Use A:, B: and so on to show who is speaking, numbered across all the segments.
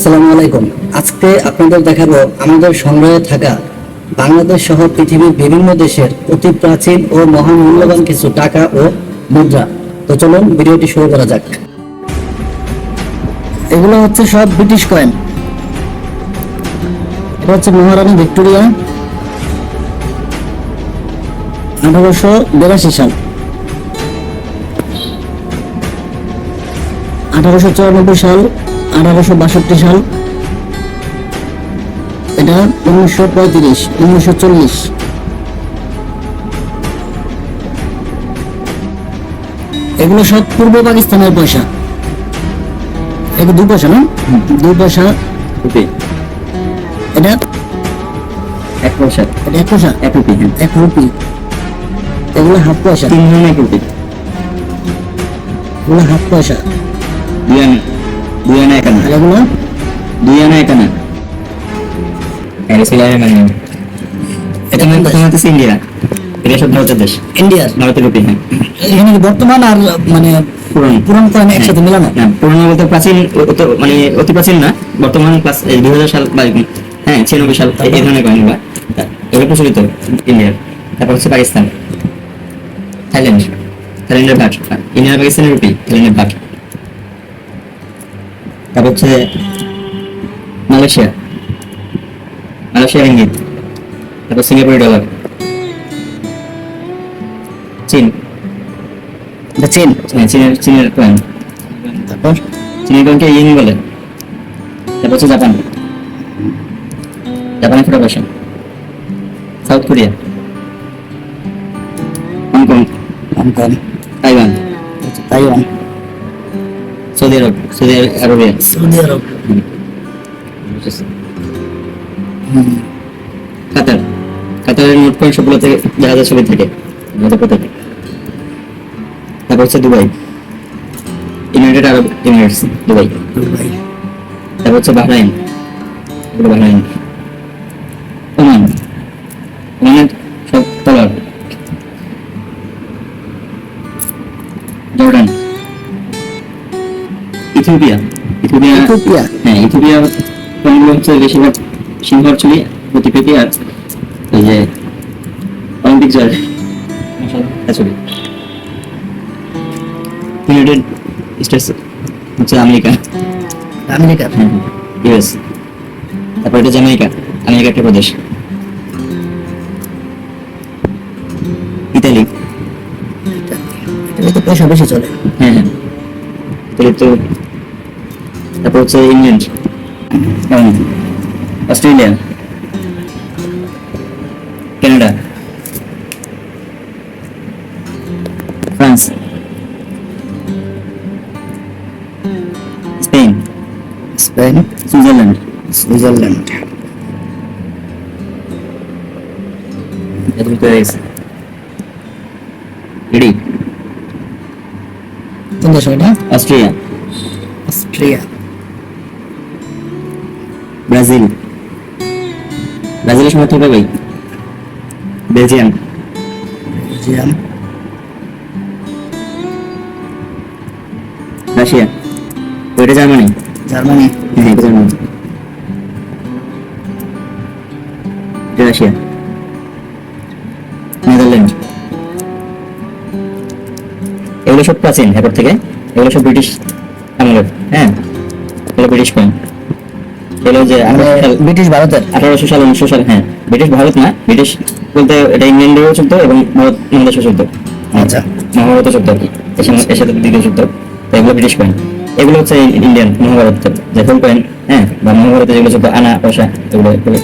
A: আসসালামু আলাইকুম। আজকে আপনাদের দেখাবো আমাদের সংগ্রহে থাকা বাংলাদেশ সহ পৃথিবীর বিভিন্ন দেশের অতি প্রাচীন ও মহামূল্যবান কিছু টাকা ও মুদ্রা। তো চলুন ভিডিওটি শুরু করা যাক। এগুলো হচ্ছে সব ব্রিটিশ কয়েন। এটা হচ্ছে মহারানী ভিক্টোরিয়া আঠারোশো বিরাশি সাল। আঠারোশো চুরানব্বই সাল আঠারোশো বাষট্টি সাল। এটা উনিশশো পঁয়ত্রিশ উনিশশো চল্লিশ। এগুলো সব পূর্ব পাকিস্তানের পয়সা। এগুলো দুই পয়সা না? দুই পয়সা।
B: রুপি।
A: এটা?
B: এক পয়সা।
A: এটা এক পয়সা?
B: এক রুপি হ্যাঁ।
A: এক রুপি। এগুলো হাফ পয়সা।
B: তিন এক রুপি।
A: এগুলো হাফ পয়সা।
B: দুই দুই আনা এক আনা
A: এগুলো?
B: দুই আনা এক আনা এটা ছিল মানে এটা মানে প্রথমে হচ্ছে ইন্ডিয়া। এটা সব ভারতের দেশ।
A: ইন্ডিয়ার
B: ভারতের রুপি হ্যাঁ।
A: এখানে কি বর্তমান আর মানে
B: পুরনো।
A: পুরান কয়েন একসাথে মিলানো
B: না? পুরনো বলতে প্রাচীন ও- ও তো মানে অতি প্রাচীন না। বর্তমান প্লাস দুই হাজার সাল বা হ্যাঁ ছিয়ানব্বই সাল এই এই ধরনের কয়েন বা এগুলো প্রচলিত ইন্ডিয়ার। তারপর হচ্ছে পাকিস্তান। থাইল্যান্ড। থাইল্যান্ডের ভাট ইন্ডিয়ার পাকিস্তানের রুপি থাইল্যান্ডের ভাট তারপর হচ্ছে মালয়েশিয়া। মালয়েশিয়ার ইঙ্গিত। তারপর সিঙ্গাপুরি ডলার। চীন।
A: চীন।
B: হ্যাঁ, চীনের চীনের কয়েন
A: তারপর?
B: চীনের কয়েনকে ইয়েন বলে। তারপর হচ্ছে জাপান। জাপানের ফটো পয়সা South Korea. Hong Kong.
A: Hong Kong.
B: Taiwan.
A: Taiwan.
B: Saudi Arab Saudi Arabia
A: Saudi Arab.
B: Qatar. কাতারের নোট কয়েন সবগুলো জাহাজের ছবি থাকে। আমাদের কোথায় তারপর হচ্ছে Dubai. United Arab Emirates Dubai.
A: Dubai.
B: তারপর হচ্ছে বাহরাইন। বাহরাইন। ওমান। ওমানের সব তলার। ইথিওপিয়া। Ethiopia
A: Ethiopia.
B: হ্যাঁ ইথিওপিয়া কোনগুলো হচ্ছে বেশিরভাগ সিংহর ছবি প্রতিকৃতি আর ওই যে অলিম্পিক জয়ের ছবি ইউনাইটেড স্টেটস হচ্ছে আমেরিকা।
A: আমেরিকার
B: হ্যাঁ ইউএস তারপর এটা জামাইকা আমেরিকা একটা প্রদেশ। ইতালি।
A: এটা তো পয়সা বেশি চলে।
B: হ্যাঁ হ্যাঁ। ইতালি তো তারপর হচ্ছে ইংল্যান্ড হ্যাঁ, Australia Canada France Spain
A: Spain
B: Switzerland
A: Switzerland
B: এরকম করে গেছে রেডি
A: কোন দেশ এটা
B: অস্ট্রিয়া
A: অস্ট্রিয়া
B: ব্রাজিল। ব্রাজিলের সমর্থক ভাই বেলজিয়াম।
A: বেলজিয়াম।
B: রাশিয়া। ওইটা জার্মানি।
A: জার্মানি।
B: হ্যাঁ এটা জার্মানি। এটা রাশিয়া। নেদারল্যান্ড। এগুলো সব প্রাচীন এরপর থেকে। এগুলো সব ব্রিটিশ আমলের। হ্যাঁ এগুলো ব্রিটিশ কয়েন এগুলো যে
A: মানে ব্রিটিশ ভারতের।
B: আঠারোশো সাল উনিশশো সাল হ্যাঁ ব্রিটিশ ভারত না ব্রিটিশ বলতে এটা ইংল্যান্ডেও চলতো এবং ভারত বাংলাদেশও চলতো।
A: আচ্ছা।
B: মহাভারত চলতো আর কি। এর সাথে দ্বিতীয় চলতো। তো এগুলো ব্রিটিশ কয়েন। এগুলো হচ্ছে ইন্ডিয়ান মহাভারত। যে ফুল কয়েন হ্যাঁ বা মহাভারতে যেগুলো চলতো আনা পয়সা এগুলো এগুলো।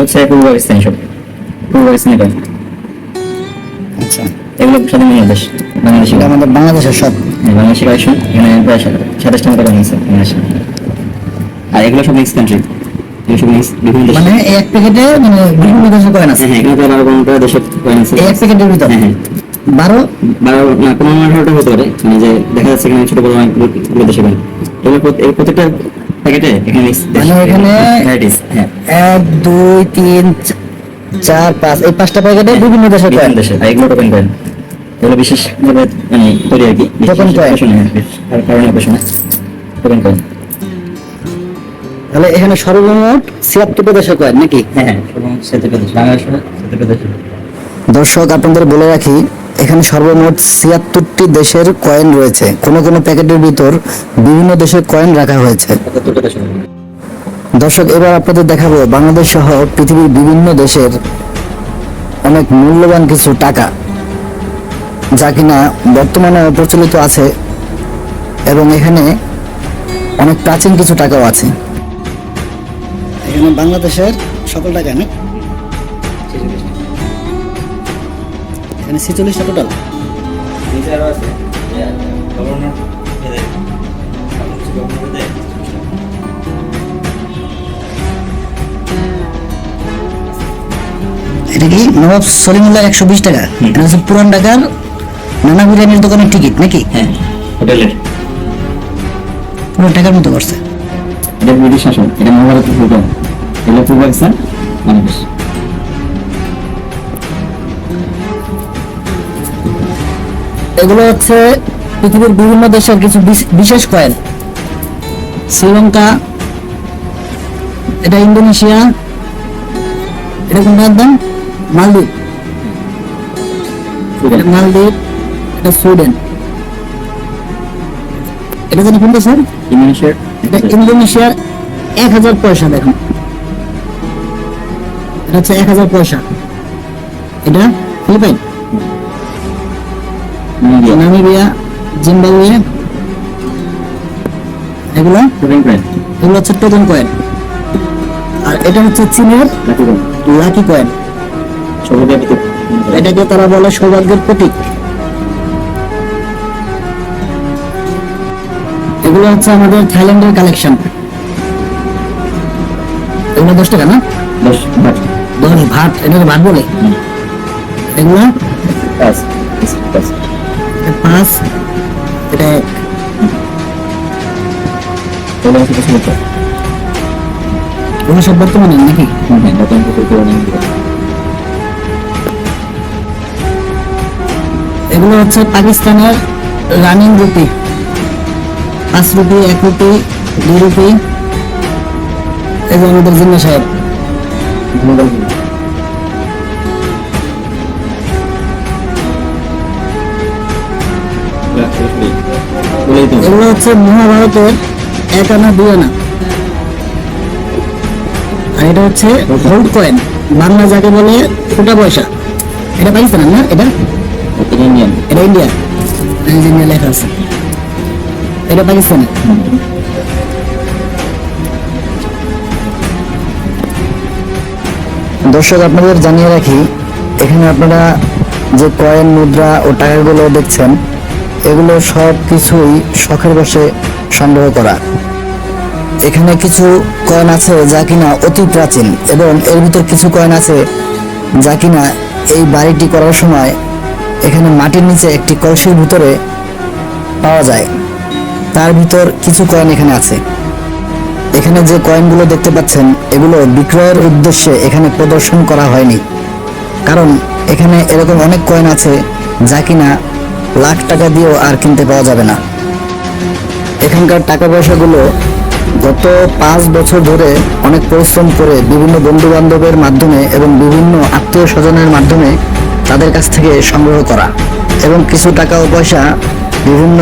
B: হচ্ছে পূর্ব পাকিস্তানি সব। পূর্ব পাকিস্তানি কয়েন।
A: আচ্ছা।
B: এগুলো স্বাধীন বাংলাদেশ বাংলাদেশি
A: আমাদের বাংলাদেশের সব।
B: হ্যাঁ বাংলাদেশি কালেকশন এখানে প্রায় সাতাশটা মতো কয়েন আছে বাংলাদেশে। আর এগুলো সব মিক্স কান্ট্রি
A: মানে এক প্যাকেটে মানে বিভিন্ন দেশের কয়েন আছে।
B: হ্যাঁ হ্যাঁ বারো পনেরোটা দেশের কয়েন আছে।
A: এক প্যাকেটের ভিতরে
B: হ্যাঁ
A: বারো?
B: বারো না পনেরো আঠারোটা হতে পারে। মানে যে দেখা যাচ্ছে এখানে ছোট বড় অনেকগুলো দেশে কয়েন এর প্রত্যেকটা প্যাকেটে এখানে
A: এখানে- এক দুই তিন চার পাঁচ এই পাঁচটা প্যাকেটে বিভিন্ন দেশের
B: বিভিন্ন
A: কয়েন
B: দেশে আর এগুলো টোকেন কয়েন এগুলো বিশেষ মানে তৈরি আর কি।
A: Token coin?
B: আর কারণে অকেশনে টোকেন কয়েন
A: তাহলে এখানে সর্বমোট ছিয়াত্তরটা দেশের কয়েন নাকি?
B: হ্যাঁ হ্যাঁ
A: দর্শক আপনাদের বলে রাখি এখানে সর্বমোট ছিয়াত্তরটি দেশের কয়েন রয়েছে। কোন কোনো প্যাকেটের ভিতর বিভিন্ন দেশের কয়েন রাখা হয়েছে। দর্শক এবার আপনাদের দেখাবো বাংলাদেশ সহ পৃথিবীর বিভিন্ন দেশের অনেক মূল্যবান কিছু টাকা যা কিনা বর্তমানে প্রচলিত আছে এবং এখানে অনেক প্রাচীন কিছু টাকাও আছে। এখানে বাংলাদেশের সকল টাকা না? এখানে ছেচল্লিশটা টোটাল এটা কি? নবাব সলিমুল্লাহ একশো বিশ টাকা। এটা হচ্ছে পুরান ঢাকার নানা বিরিয়ানির দোকানের টিকিট নাকি?
B: হ্যাঁ হোটেলের।
A: পুরো টাকার মতো করছে।
B: এটা ব্রিটিশ শাসন এটা মহাভারতের এটা পূর্ব পাকিস্তান বাংলাদেশ
A: এগুলো হচ্ছে পৃথিবীর বিভিন্ন দেশের কিছু বিশ- বিশেষ কয়েন শ্রীলঙ্কা এটা ইন্দোনেশিয়া এটা কোনটার দাম মালদ্বীপ। এটা মালদ্বীপ এটা সুইডেন। এটা জানি কোনটা স্যার?
B: ইন্দোনেশিয়ার।
A: এটা ইন্দোনেশিয়ার এক হাজার পয়সা দেখুন। এটা হচ্ছে এক হাজার পয়সা। এটা ফিলিপাইন। নামিবিয়া। জিম্বাবুয়ে। এগুলো? এগুলো হচ্ছে টোকেন কয়েন আর এটা হচ্ছে চীনের
B: লাকি
A: কয়েন এটাকে তারা বলে সৌভাগ্যের প্রতীক। এগুলো হচ্ছে আমাদের থাইল্যান্ডের কালেকশন এগুলো দশ টাকা না?
B: দশ ভাট
A: দশ ভাত এটাকে ভাত বলে এগুলো
B: পাঁচ
A: এটা এক এগুলো সব বর্তমানে নাকি এগুলো হচ্ছে পাকিস্তানের রানিং রুপি পাঁচ রুপি এক রুপি দুই রুপি এই যে আমাদের জিন্না সাহেব এগুলো হচ্ছে মহাভারতের এক আনা দুই আনা। আর এটা হচ্ছে হোল্ড কয়েন বাংলা যাকে বলে ফোটা পয়সা। এটা পাকিস্তানের না? এটা?
B: ইন্ডিয়ান
A: এটা ইন্ডিয়া লেখা আছে। এটা পাকিস্তানের। দর্শক, আপনাদের জানিয়ে রাখি, এখানে আপনারা যে কয়েন, মুদ্রা ও টাকাগুলো দেখছেন, এগুলো সব কিছুই শখের বসে সংগ্রহ করা। এখানে কিছু কয়েন আছে যা কিনা অতি প্রাচীন এবং এর ভিতর কিছু কয়েন আছে যা কিনা এই বাড়িটি করার সময় এখানে মাটির নিচে একটি কলসির ভিতরে পাওয়া যায়। তার ভিতর কিছু কয়েন এখানে আছে। এখানে যে কয়েনগুলো দেখতে পাচ্ছেন, এগুলো বিক্রয়ের উদ্দেশ্যে এখানে প্রদর্শন করা হয়নি। কারণ এখানে এরকম অনেক কয়েন আছে যা কিনা লাখ টাকা দিয়েও আর কিনতে পাওয়া যাবে না। এখানকার টাকা পয়সাগুলো গত পাঁচ বছর ধরে অনেক পরিশ্রম করে বিভিন্ন বন্ধু বান্ধবের মাধ্যমে এবং বিভিন্ন আত্মীয় স্বজনের মাধ্যমে তাদের কাছ থেকে সংগ্রহ করা এবং কিছু টাকা ও পয়সা বিভিন্ন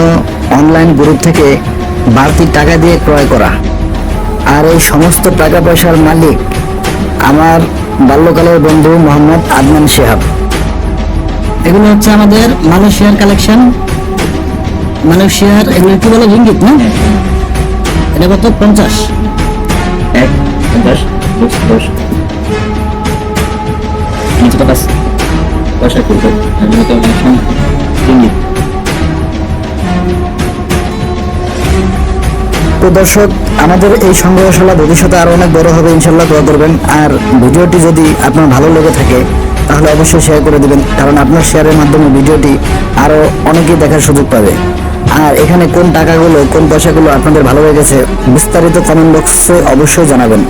A: অনলাইন গ্রুপ থেকে বাড়তি টাকা দিয়ে ক্রয় করা। আর এই সমস্ত টাকা পয়সার মালিক আমার বাল্যকালের বন্ধু মোহাম্মদ আদনান শেহাব। এগুলো হচ্ছে আমাদের মালয়েশিয়ার কালেকশন। মালয়েশিয়ার এগুলো কি বলে রিঙ্গিত না? এটা কত? পঞ্চাশ।
B: এক, দশ দশ দশ। তো
A: দর্শক, আমাদের এই সংগ্রহশালা ভবিষ্যতে আরও অনেক বড় হবে ইনশাল্লাহ দোয়া করবেন। আর ভিডিওটি যদি আপনার ভালো লেগে থাকে, তাহলে অবশ্যই শেয়ার করে দেবেন, কারণ আপনার শেয়ারের মাধ্যমে ভিডিওটি আরও অনেকেই দেখার সুযোগ পাবে। আর এখানে কোন টাকাগুলো, কোন পয়সাগুলো আপনাদের ভালো লেগেছে, বিস্তারিত কমেন্ট বক্সে অবশ্যই জানাবেন।